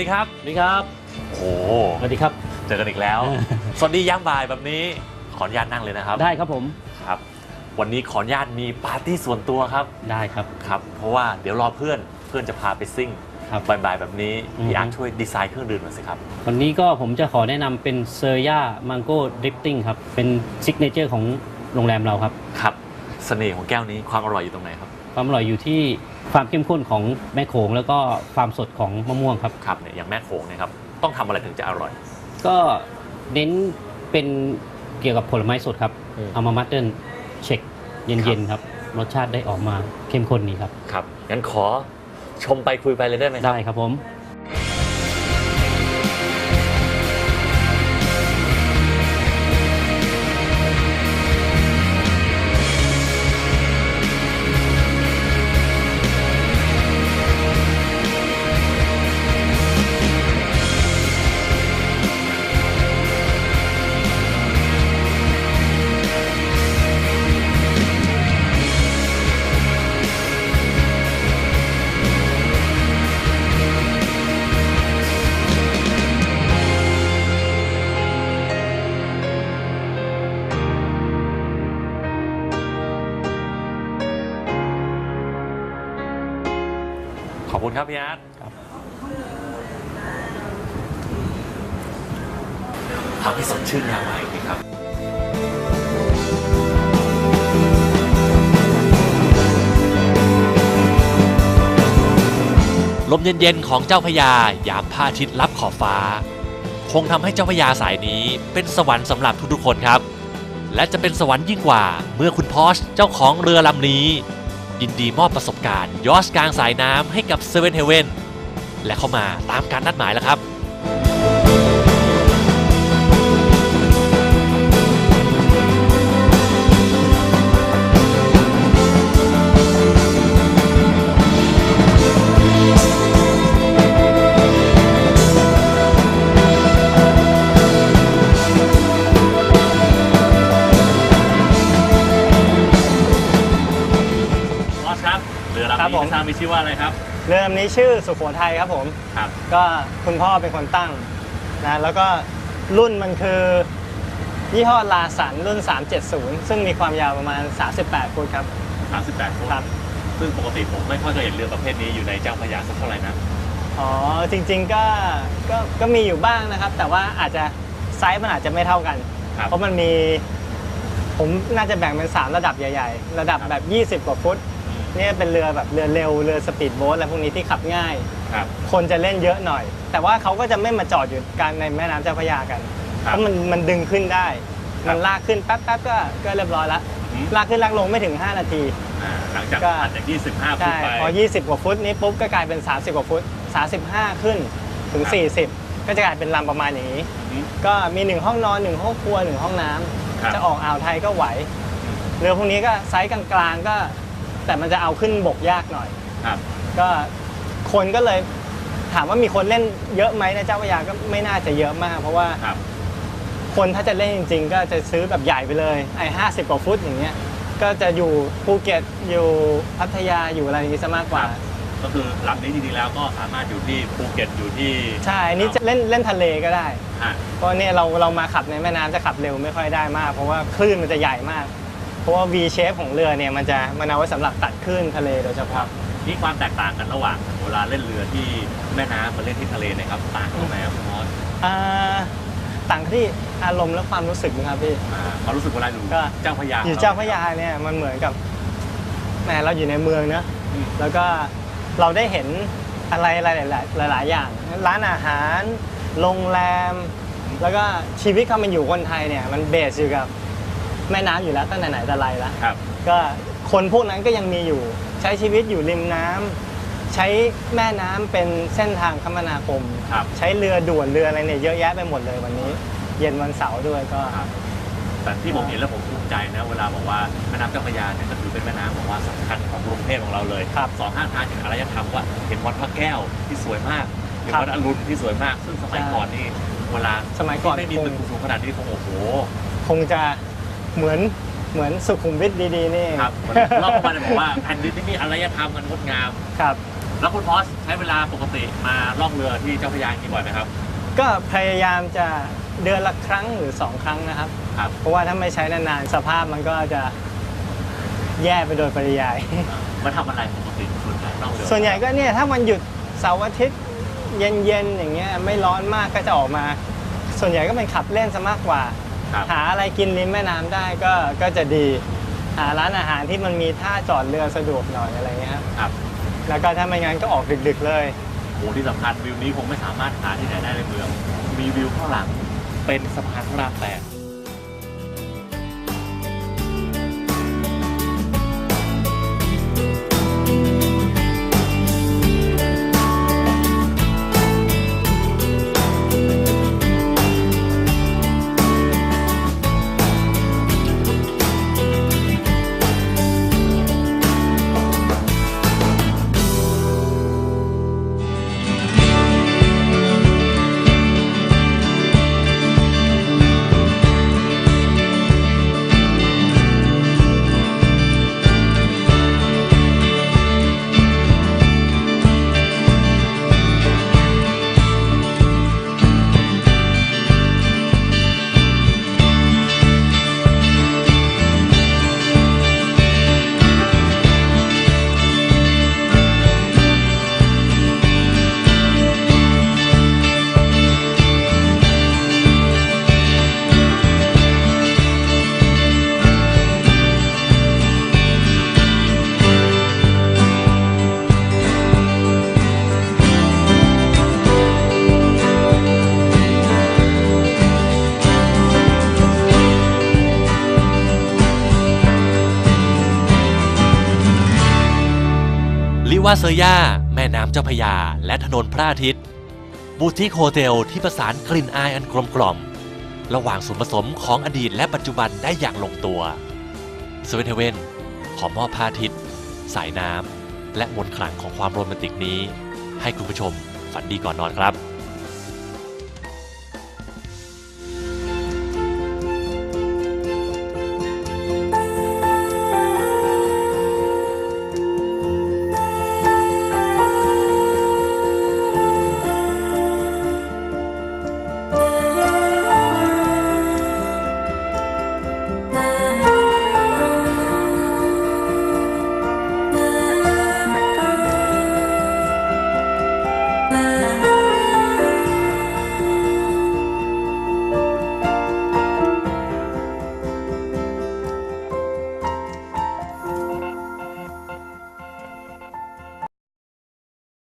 ดีครับสวัสดีครับโอ้โหสวัสดีครับ เจอกันอีกแล้ว สวัสดียามบ่ายแบบนี้ ขออนุญาตนั่งเลยนะครับ ได้ครับผมครับ วันนี้ขออนุญาตมีปาร์ตี้ส่วนตัวครับ ได้ครับ ครับ เพราะว่าเดี๋ยวรอเพื่อน เพื่อนจะพาไปซิ่งครับบ่ายๆแบบนี้อือฮึพี่อาร์ตช่วยดีไซน์เครื่องดื่มหน่อยสิครับ วันนี้ก็ผมจะขอแนะนำเป็นเซอร์ย่ามังโก้ดริฟติ้งครับ เป็นซิกเนเจอร์ของโรงแรมเราครับ ครับ เสน่ห์ของแก้วนี้ความอร่อยอยู่ตรงไหนครับ ความอร่อยอยู่ที่ความเข้มข้นของแม่โขงแล้วก็ความสดของมะม่วงครับ ครับเนี่ยอย่างแม่โขงเนี่ยครับต้องทำอะไรถึงจะอร่อย ก็เน้นเป็นเกี่ยวกับผลไม้สดครับ อืม เอามามัดเดิลเช็คเย็นๆครับรสชาติได้ออกมาเข้มข้นดีครับ ครับงั้นขอชมไปคุยไปเลยได้ไหมครับ ได้ครับผม คุณครับพี่อาร์ตครับทำให้สดชื่นยามบ่ายอีกครับลมเย็นๆของเจ้าพระยายามพระอาทิตย์ลับขอบฟ้า คงทำให้เจ้าพระยาสายนี้เป็นสวรรค์สำหรับทุกๆคนครับ และจะเป็นสวรรค์ยิ่งกว่าเมื่อคุณพอชเจ้าของเรือลำนี้ ยินดีมอบประสบการณ์ ยอชกลางสายน้ำให้กับเซเว่นเฮเว่นและเข้ามาตามการนัดหมายแล้วครับ มไม่ทราบมีชื่อว่าอะไรครับ เรือลำนี้ชื่อสุโขทัยครับผม ครับ ก็คุณพ่อเป็นคนตั้งนะแล้วก็รุ่นมันคือ ยี่ห้อลาสันรุ่น 370 ซึ่งมีความยาวประมาณ 38 ฟุตครับ 38ฟุตครับ ซึ่งปกติผมไม่ค่อยเคยเห็นเรือประเภทนี้อยู่ในเจ้าพระยาสักเท่าไหร่นะอ๋อจริงๆก็ก็ก็มีอยู่บ้างนะครับ แต่ว่าอาจจะไซส์มันอาจจะไม่เท่ากัน ครับ เพราะมันมี ผมน่าจะแบ่งเป็น 3 ระดับใหญ่ ๆ ระดับแบบ 20 กว่าฟุต นี่เป็นเรือแบบเรือเร็วเรือสปีดโบ๊ทอะไรพวกนี้ที่ขับง่าย ครับ คนจะเล่นเยอะหน่อย แต่ว่าเขาก็จะไม่มาจอดอยู่กลางในแม่น้ำเจ้าพระยากันครัเพบราะมันมันดึงขึ้นได้ ครับมันลากขึ้นแป๊บๆก็ก็เรียบร้อยละอืม ลากขึ้นลากลงไม่ถึง 5 นาที อ่าหลังจากก็ ผ่านจาก 25ฟุตใช่ไป พอ 20 กว่าฟุตนี้ปุ๊บก็กลายเป็น 30 กว่าฟุต 35 ขึ้นถึง ครับ 40 ก็จะกลายเป็นลำประมาณอย่างนี้ อืม ก็มี1ห้องนอน1ห้องครัว1ห้องน้ำครับ จะออกอ่าวไทยก็ไหวเรือพวกนี้ก็ไซส์กลางๆก็ แต่มันจะเอาขึ้นบกยากหน่อย ครับ ก็คนก็เลยถามว่ามีคนเล่นเยอะไหมในเจ้าพระยาก็ไม่น่าจะเยอะมาก เพราะว่าครับ คนถ้าจะเล่นจริง ๆ ก็จะซื้อแบบใหญ่ไปเลยไอ้ห้าสิบกว่าฟุตอย่างเงี้ยก็จะอยู่ภูเก็ตอยู่พัทยาอยู่อะไรอย่างงี้ซะมากกว่าก็คือลำนี้จริงๆแล้วก็สามารถอยู่ที่ภูเก็ตอยู่ที่ใช่อันนี้จะเล่นเล่นทะเลก็ได้ อ่าเพราะเนี่ยเราเรามาขับในแม่น้ำจะขับเร็วไม่ค่อยได้มาก เพราะว่าคลื่นมันจะใหญ่มาก เพราะว่า V shape ของเรือเนี่ยมันจะมันเอาไว้สำหรับตัดคลื่นทะเลโดยเฉพาะ นี่ความแตกต่างกันระหว่างเวลาเล่นเรือที่แม่น้ำมาเล่นที่ทะเลเนะครับต่างกันตรงไหนครับคุณมอสอ่าต่างที่อารมณ์และความรู้สึกนะครับพี่ อ่าความรู้สึกเวลาอยู่ก็ เจ้าพระยาอยู่เจ้าพระยาเนี่ยมันเหมือนกับแหมเราอยู่ในเมืองเนอะอืมแล้วก็เราได้เห็นอะไรหลายๆหลาย ๆ อย่าง ร้านอาหาร โรงแรม แล้วก็ชีวิตความเป็นอยู่คนไทยเนี่ยมันเบสอยู่กับ แม่น้ำอยู่แล้วตั้งแต่ไหนแต่ไรแล้ว ครับ ก็คนพวกนั้นก็ยังมีอยู่ ใช้ชีวิตอยู่ริมน้ำใช้แม่น้ำเป็นเส้นทางคมนาคม ครับ ใช้เรือด่วนเรืออะไรเนี่ยเยอะแยะไปหมดเลยวันนี้ เย็นวันเสาร์ด้วยก็ ครับ แต่ที่ผมเห็นแล้วผมภูมิใจนะเวลาบอกว่าแม่น้ำเจ้าพระยาเนี่ยก็ถือเป็นแม่น้ำบอกว่าสำคัญของกรุงเทพของเราเลยครับสองข้างทางเห็นอารยธรรมว่าเห็นวัดพระแก้วที่สวยมากเห็นครับวัดอรุณที่สวยมาก ซึ่งสมัยใช่ก่อนนี่เวลาสมัยก่อนที่ไม่มีคงตึกสูงๆขนาดนี้คงโอ้โห คงจะ เหมือนเหมือนสุขุมวิทดีๆนี่ครับมันเล่ามาเลยบอกว่าแผ่นดินที่มีอารยธรรมมันงดงาม ครับ แล้วคุณพอสใช้เวลาปกติมาล่องเรือที่เจ้าพระยากี่บ่อยไหมครับ ก็พยายามจะเดือนละครั้งหรือสองครั้งนะครับ ครับ เพราะว่าถ้าไม่ใช้นานๆสภาพมันก็จะแย่ไปโดยปริยาย มาทำอะไรปกติส่วนใหญ่ล่องเรือส่วนใหญ่ก็เนี่ยถ้ามันหยุดเสาร์อาทิตย์เย็นๆอย่างเงี้ยไม่ร้อนมากก็จะออกมา ส่วนใหญ่ก็เป็นขับเล่นซะมากกว่า ครับ หาอะไรกินริมแม่น้ำได้ก็ก็จะดี หาร้านอาหารที่มันมีท่าจอดเรือสะดวกหน่อยอะไรเงี้ยครับครับแล้วก็ถ้าไม่งั้นก็ออกดึกๆเลย โอ้ที่สำคัญวิวนี้คงไม่สามารถหาที่ไหนได้ในเมือง มีวิวข้างหลังเป็นสะพานพระรามแปด ลิวาเซียาแม่น้ำเจ้าพยา และถนนพระอาทิตย์บูติคโฮเทลที่ประสานกลิ่นอายอันกลมกล่อม ระหว่างส่วนผสมของอดีตและปัจจุบันได้อย่างลงตัวสวีเทเวนขอมอบพระอาทิตย์ สายน้ำและมนต์ขลังของความโรแมนติกนี้ ให้คุณผู้ชมฝันดีก่อนนอนครับ